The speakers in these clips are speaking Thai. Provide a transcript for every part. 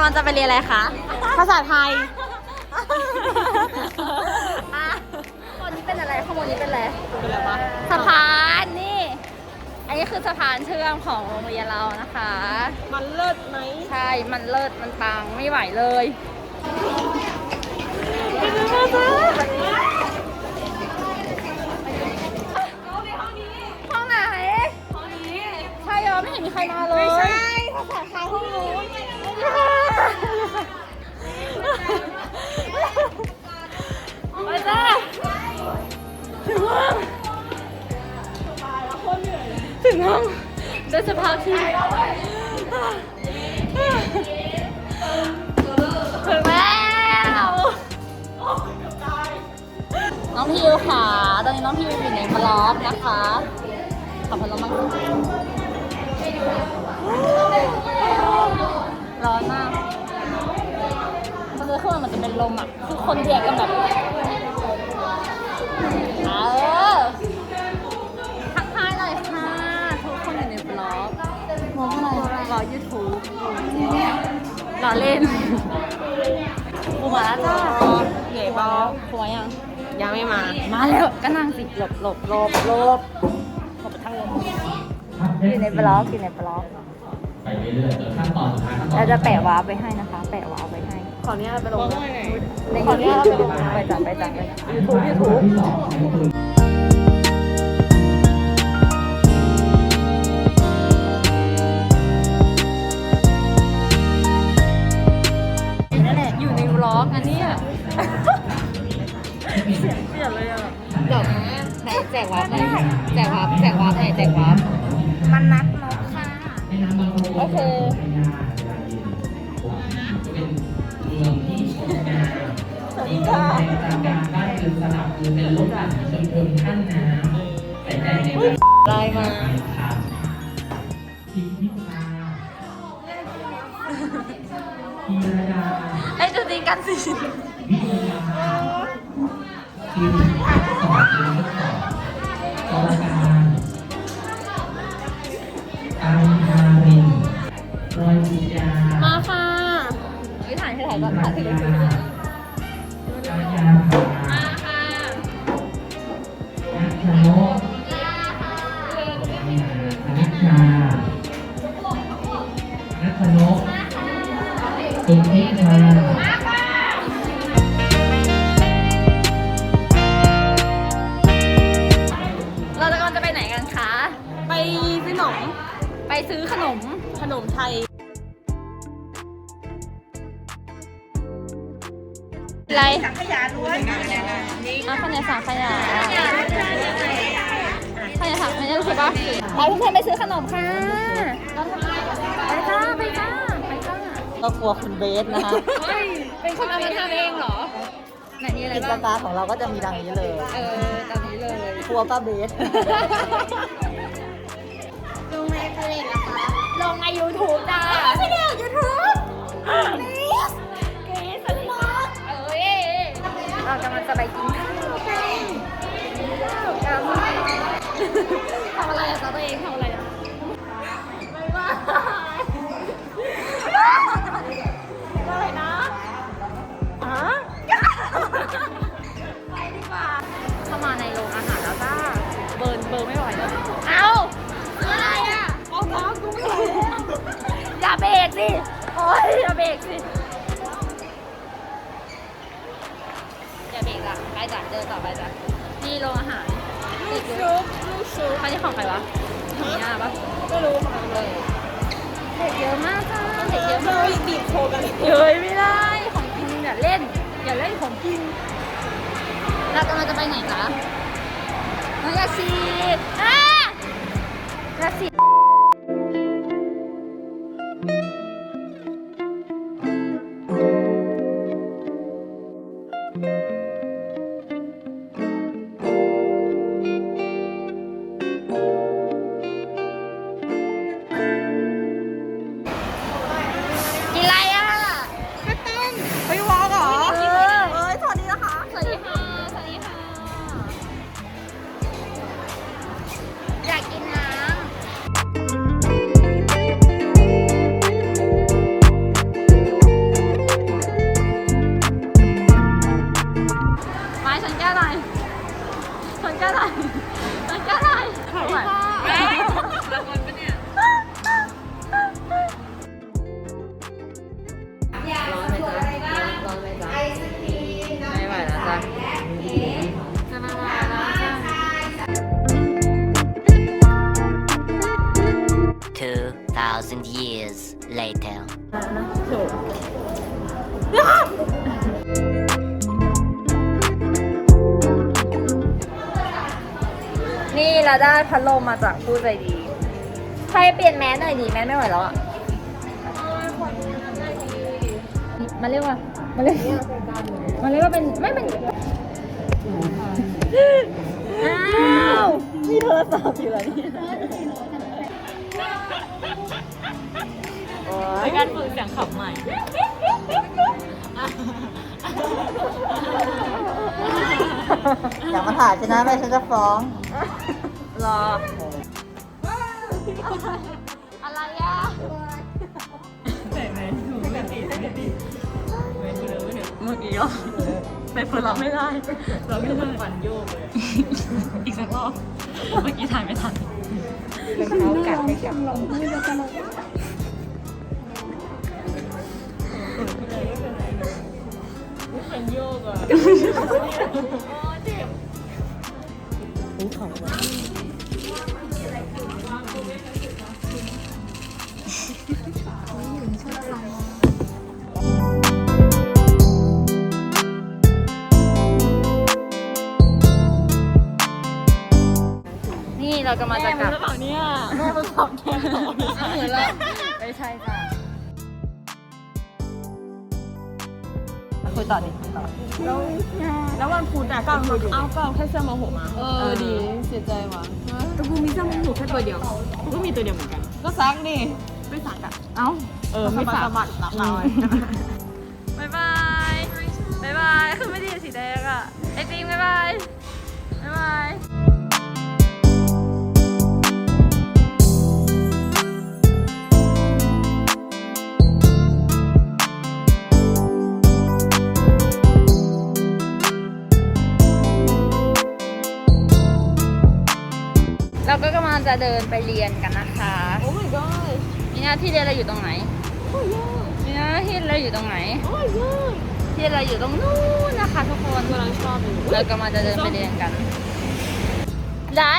ำลังจะไปเรียนอะไรคะ ภาษาไทย อะข้างบนนี้เป็นอะไรข้างบนนี้เป็นอะไร สะพานนี่ อันนี้คือสะพานเชื่อมของโรงเรียนเรานะคะ มันเลิศไหม ใช่ มันเลิศ มันปัง ไม่ไหวเลยห้องไหนห้องนี้ใช่เหรอไม่เห็นมีใครมาเลย ไม่ใช่ภาษาไท ด้วยสภาพที่ถึงแล้วน้องพิวค่ะ ตอนนี้น้องพิวอยู่ในบล็อกนะคะขับพลมังร้อนมากมันจะขึ้นมามันจะเป็นลมอะ คือคนเดียกันแบบ รอเล่นกูมาแล้วจ้าเหย่บอครัวยัง ยังไม่มา มาแล้วก็นั่งสิหลบหลบหลบหลบหลบไปทางลมอยู่ในบล็อกอยู่ในบล็อกไปเรื่อยๆจนขั้นตอนสุดท้ายขั้นตอนเราจะแปะวาร์ปไปให้นะคะ แปะวาร์ปไปให้ ขออนุญาตไปลงในยูทูบไปจัดไปจัดไปยูทูบยูทูบ อาริารินรอยบุญญามาค่ะเฮ้ยถ่ายให้ถ่ายก่อนถ่ายให้ ซื้อขนม ขนมไทย อะไรสังขยาล้วนอะข้าวเหนียวสังขยาข้าวเหนียวสังขยารู้สึกปะไปเพื่อนๆไปซื้อขนมค่ะ ไปจ้าไปจ้าไปจ้าก็กลัวคุณเบสนะคะเฮ้ยเป็นคนเอามาทำเองเหรอไหนมีอะไรกิจบ้างการของเราก็จะมีดังนี้เลย เออตามนี้เลยครัวป้าเบส ลงในเพลงนะคะ ลงใน YouTube จ้าไม่ได้ YouTube นี่เกสสล็อตเอ้ยเรากำลังจะไปกินข้าวกันข้าวกันทำอะไรอะจ๊ะตัวเองทำอะไรอะบ๊ายบา เบรกสิโอ๊ยอย่าเบรกสิอย่าเบรกจ้ะไปจ้ะเดินต่อไปจ้ะนี่โรงอาหารลูกชุบลูกชุบอันนี้ของใครวะของย่าปะไม่รู้ค่ะเลยเด็กเยอะมากจ้าเด็กเยอะมากบีบโชว์กันเฮ้ยไม่ได้ ของกินอย่าเล่น อย่าเล่นของกินเรากำลังจะไปไหนคะน้องยาชีอะยาชี พัดลมมาจากผู้ใจดี ใครเปลี่ยนแมสหน่อยดีแมสไม่ไหวแล้วอะมาเรียกว่ามาเรียกมาเรียกว่าเป็นไม่เป็นอ้าวมีโทรศัพท์อยู่เหรอเนี่ยเป็นการฝึกเสียงขับใหม่อย่ามาถ่ายฉันนะไม่ฉันจะฟ้อง รอ อะไรอะเมื่อกี้ก็ไปเฟิร์นรับไม่ได้ เราไม่ได้ฝันโยกเลยอีกสักรอบ เมื่อกี้ถ่ายไม่ทันเขากัดไปกับฝันโยกอะ นี่เรากำลังจะกลับหรือเปล่าเนี่ยแม่มันขับแทนเอาเหมือนเราไม่ใช่จ้ะ คุยต่อดิคุยต่อแล้ววันพุธอะก้าวมาเอาก้าวแค่เสื้อมาหกมาเออดีเสียใจว่ะแต่กูมีเสื้อมาหกแค่ตัวเดียวกูก็มีตัวเดียวเหมือนกัน ก็ซักดิไม่สักอะเอ้าเออไม่สักบัดหลับเราบายบายบายบายคือไม่ได้สีแดงอะไอติมบายบายบายบาย งจะเดินไปเรียนกันนะคะ โอ้ my god นี่นะที่เรียนเราอยู่ตรงไหน โอ้ยยนี่นะที่เราอยู่ตรงไหน โอ้ยยที่เราอยู่ตรงนู้นนะคะทุกคนกำลังชอบอยู่เรากำลังจะเดินไปเรียนกันได้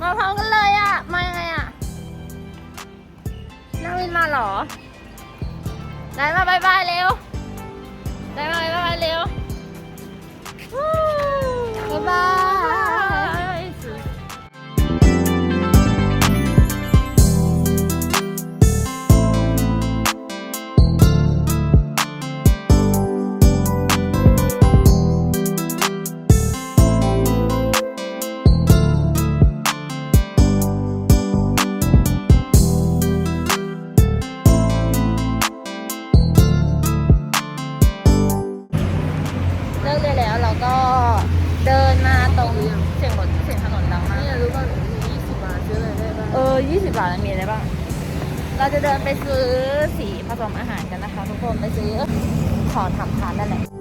มาพร้อมกันเลยอะมายังไงอะนาวินมาเหรอ ได้มาบายบายเร็ว ได้มาบายบายเร็ววู้ 20 บาทมันมีอะไรบ้าง เราจะเดินไปซื้อสีผสมอาหารกันนะคะ ทุกคนไปซื้อของทำทานนั่นแหละ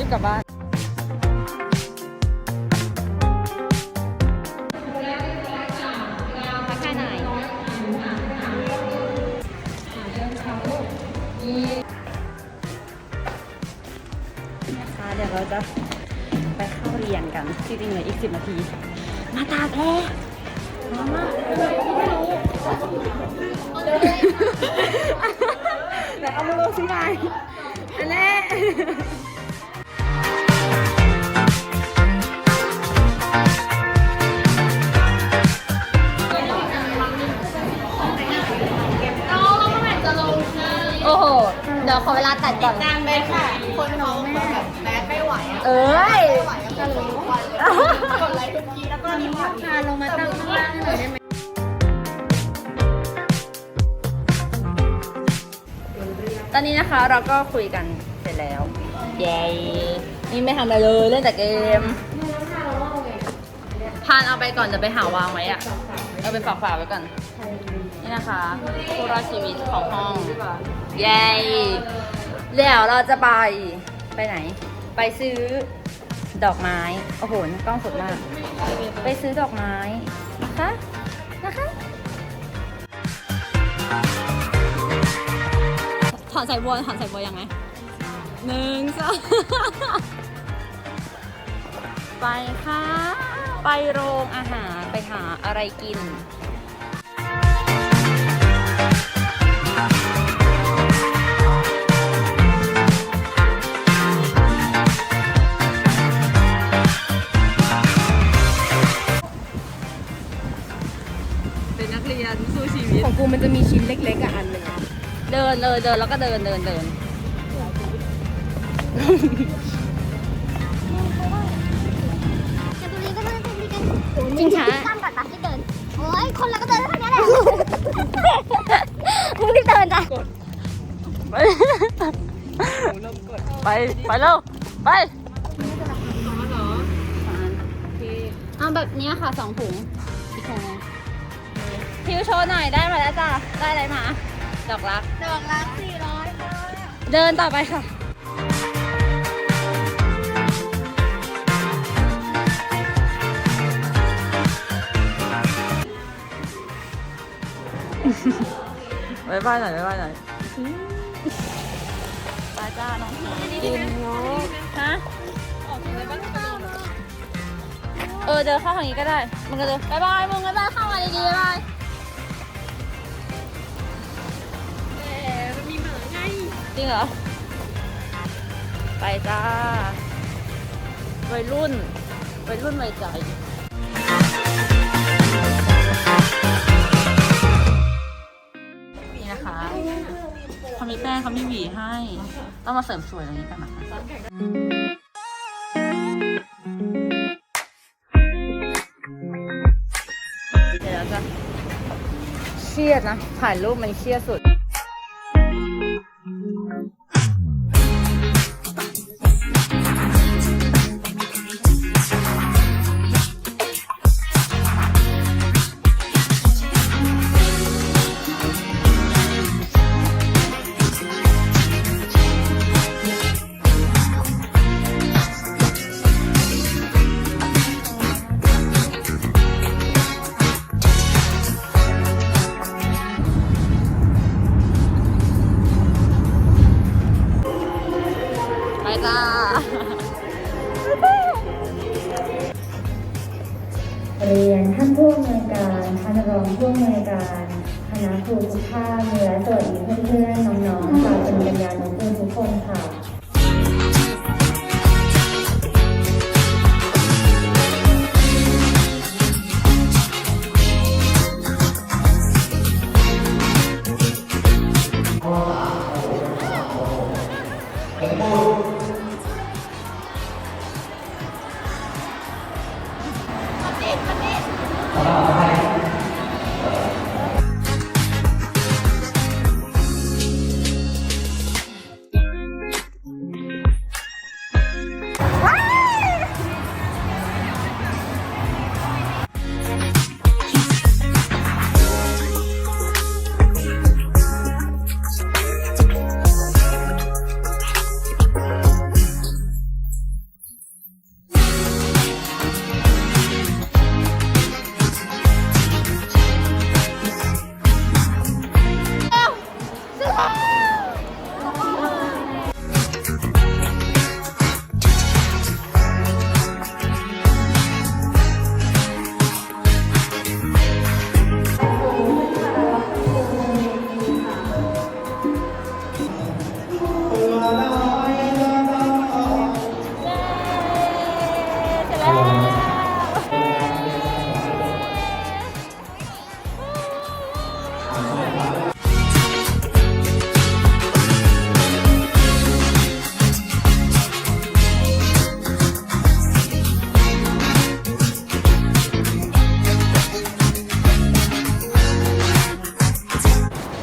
รีบกลับบ้านพักแค่ไหนนะคะเดี๋ยวเราจะไปเข้าเรียนกันจริงๆเหลืออีก10นาที มาตากแอร์มามาไหนเอามาโลสิไงอันแน่โดี๋ยวขอเวลาตัดก่อนนานไปค่ะ คนเขาแบบแบดไม่ไหวอะเอ้ย ไม่ไหวก็คือทุกวันเลยกดไลค์ทุกทีแล้วก็พาลงมาตั้งข้างล่างให้หน่อยได้ไหมตอนนี้นะคะเราก็คุยกันเสร็จแล้ว เย้นี่ไม่ทำอะไรเลยเล่นแต่เกม พานเอาไปก่อนจะไปหาวางไว้อะเอาไปฝากฝากๆไว้ก่อน นี่นะคะผู้รอดชีวิตของห้องเย้แล้วเราจะไปไปไหน ไปซื้อดอกไม้ โอ้โหกล้องสดมาก ไปซื้อดอกไม้นะคะนะคะถอนสายบัวถอนสายบัวยังไงหนึ่งสองไปค่ะ ไปโรงอาหารไปหาอะไรกิน เป็นนักเรียนสู้ชีวิต ของกูมันจะมีชิ้นเล็กๆอะอันหนึ่งเดินเลยเดินแล้วก็เดินเดินเดินจริงค่ะ ยคนเราก็เดินเท่านี้แหละมึงรีบเดินจ้ะไปไปไปเร็วไปเอาแบบนี้ค่ะสองถุงอีกถุงหนึงพิวโชว์หน่อยได้มาแล้วจ้ะได้อะไรมา ดอกรัก ดอกละสี่ร้อยค่ะ เดินต่อไปค่ะ บายบายหน่อยบายบายหน่อยไปจ้าน้องกินฮะเออเดินเข้าทางนี้ก็ได้ มึงก็เดินบายบายมึงบายบายเข้ามาดีๆบายบายจริงเหรอ ไปจ้าวัยรุ่นวัยรุ่นวัยใจ เขามีแป้งเขามีหวีให้ ต้องมาเสริมสวยตรงนี้กันนะคะเดี๋ยวจะเครียดนะถ่ายรูปมันเครียดสุด ผู้อำนวยการคณะครูทุกท่านและสวัสดีเพื่อนๆน้องๆชาวเป็นกัญญาณนทุกคนค่ะ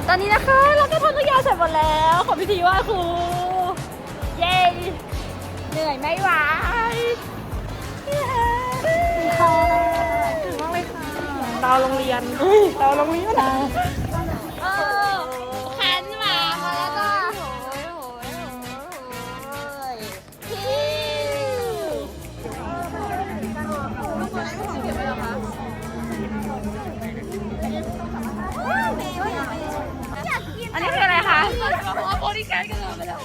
นะคะเราก็ทำทุกอย่างเสร็จหมดแล้วขอพิธีไหว่าครูเย้เหนื่อยไม่ไหวเย้ถึงมากเลยค่ะดาวโรงเรียนดาวโรงเรียน โอริแคทกันเลยไปแล้ว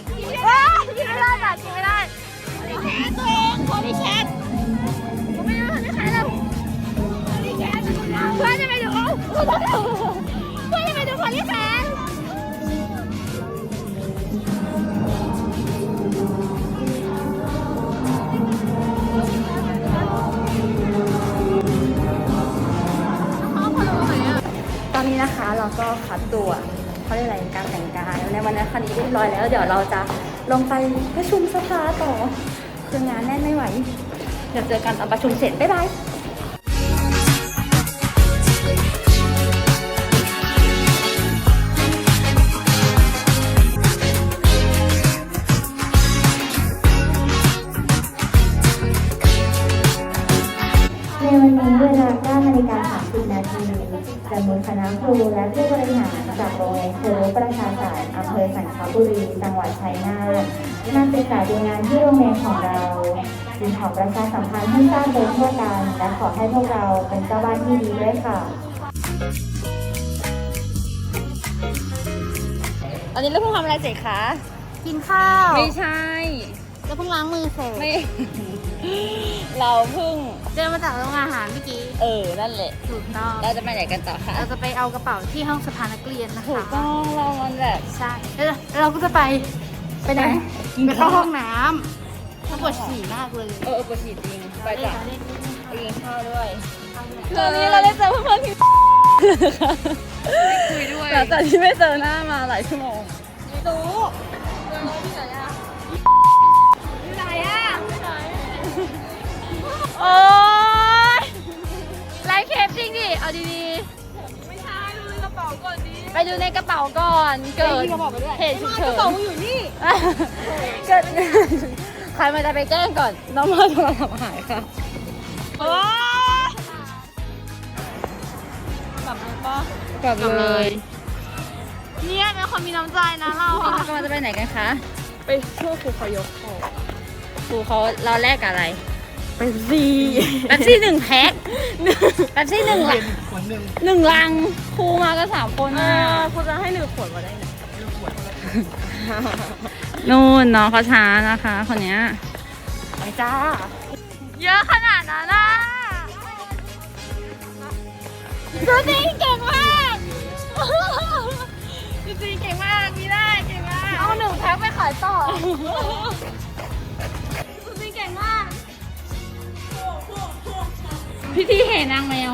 ว้ากินไม่ได้จ้ะกินไม่ได้โอริแคทตัวเองโอริแคทผมไม่รู้โอริแคทแล้วโอริแคทเพื่อนจะไปดูเพื่อนจะไปดูโอริแคทตอนนี้นะคะเราก็คัดตัว เขาเรียกอะไรการแต่งกายในวันนี้คันนี้เรียบร้อยแล้ว เดี๋ยวเราจะลงไปประชุมสภาต่อคืองานแน่นไม่ไหว เดี๋ยวเจอกันตอนประชุมเสร็จ บ๊ายบายในวันนี้เวลา9นาฬิกา30นาทีจะมีคณะครูและผู้บริหาร จากโรงเรียนครูประชาศาสตร์อำเภอสันคบุรี จังหวัดชัยนาทมาศึกษาดูงานที่โรงเรียนของเราจึงขอประชาสัมพันธ์ให้ทราบโดยทั่วกันและขอให้พวกเราเป็นเจ้าบ้านที่ดีด้วยค่ะ ตอนนี้เราเพิ่งทำอะไรเสร็จคะ กินข้าว ไม่ใช่แล้วเพิ่งล้างมือเสร็จ ไม่ เราเพิ่ง เดินมาจากโรงอาหารเมื่อกี้เออ นั่นแหละ ถูกต้องเราจะไปไหนกันต่อคะเราจะไปเอากระเป๋าที่ห้องสภานักเรียนนะคะถูกต้องเรามันแบบใช่แล้วแล้วเราก็จะไปไปไหนกินไปข้าเข้าวห้องน้ำเขาปวดฉี่มากเลยเออเออปวดฉี่จริงไปจ้ะไปกินข้าวด้วยตอนนี้เราได้เจอเพื่อนๆที่คุยด้วยหลังจากที่ไม่เจอหน้ามาหลายชั่วโมง ป๋าก่อนเกิดเหตุฉุกเฉินกระเป๋าอยู่นี่เกิดใครมันจะไปแจ้งก่อน น้องมาโทรศัพท์หายค่ะโอ๊ยกลับเลยปะกลับเลยเนี่ยเป็นคนมีน้ำใจนะเราเราอะกำลังจะไปไหนกันคะ ไปช่วยครูเขายกของครูเขาเราแลกกับอะไร ไปซีแป๊บซี่หนึ่งแพ็คแป๊บซี่หนึ่งลังหนึ่งลังครูมากันสามคนเออะอครูจะให้หนึ่งขวดมาได้ไงนู่นน้องเขาช้านะคะคนเนี้ยไปจ้า เยอะขนาดนั้นอะดูจริงเก่งมากดูจริงเก่งมากมีได้เก่งมาก เอาหนึ่งแพ็คไปขายต่อ พี่พิธีแห่นางแมว